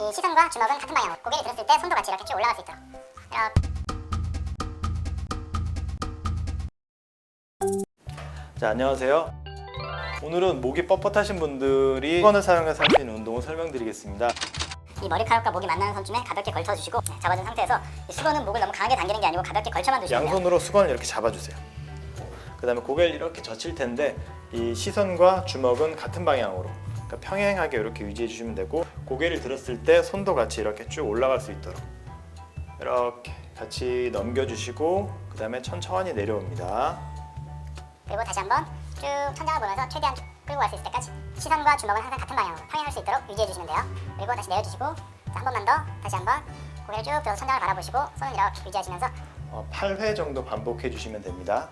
이 시선과 주먹은 같은 방향으로 고개를 들었을 때 손도 같이 이렇게 쭉 올라갈 수 있도록 자 안녕하세요. 오늘은 목이 뻣뻣하신 분들이 수건을 사용해서 할 수 있는 운동을 설명드리겠습니다. 이 머리카락과 목이 만나는 선쯤에 가볍게 걸쳐주시고 네, 잡아준 상태에서 이 수건은 목을 너무 강하게 당기는 게 아니고 가볍게 걸쳐만 두시면 돼요 양손으로 수건을 이렇게 잡아주세요. 그 다음에 고개를 이렇게 젖힐 텐데 이 시선과 주먹은 같은 방향으로 그러니까 평행하게 이렇게 유지해 주시면 되고 고개를 들었을 때 손도 같이 이렇게 쭉 올라갈 수 있도록 이렇게 같이 넘겨주시고 그 다음에 천천히 내려옵니다. 그리고 다시 한번 쭉 천장을 보면서 최대한 쭉 끌고 갈 수 있을 때까지 시선과 주먹은 항상 같은 방향으로 평행할 수 있도록 유지해 주시면 돼요 그리고 다시 내려주시고 자, 한 번만 더 다시 한번 고개를 쭉 들어서 천장을 바라보시고 손은 이렇게 유지하시면서 어, 8회 정도 반복해 주시면 됩니다.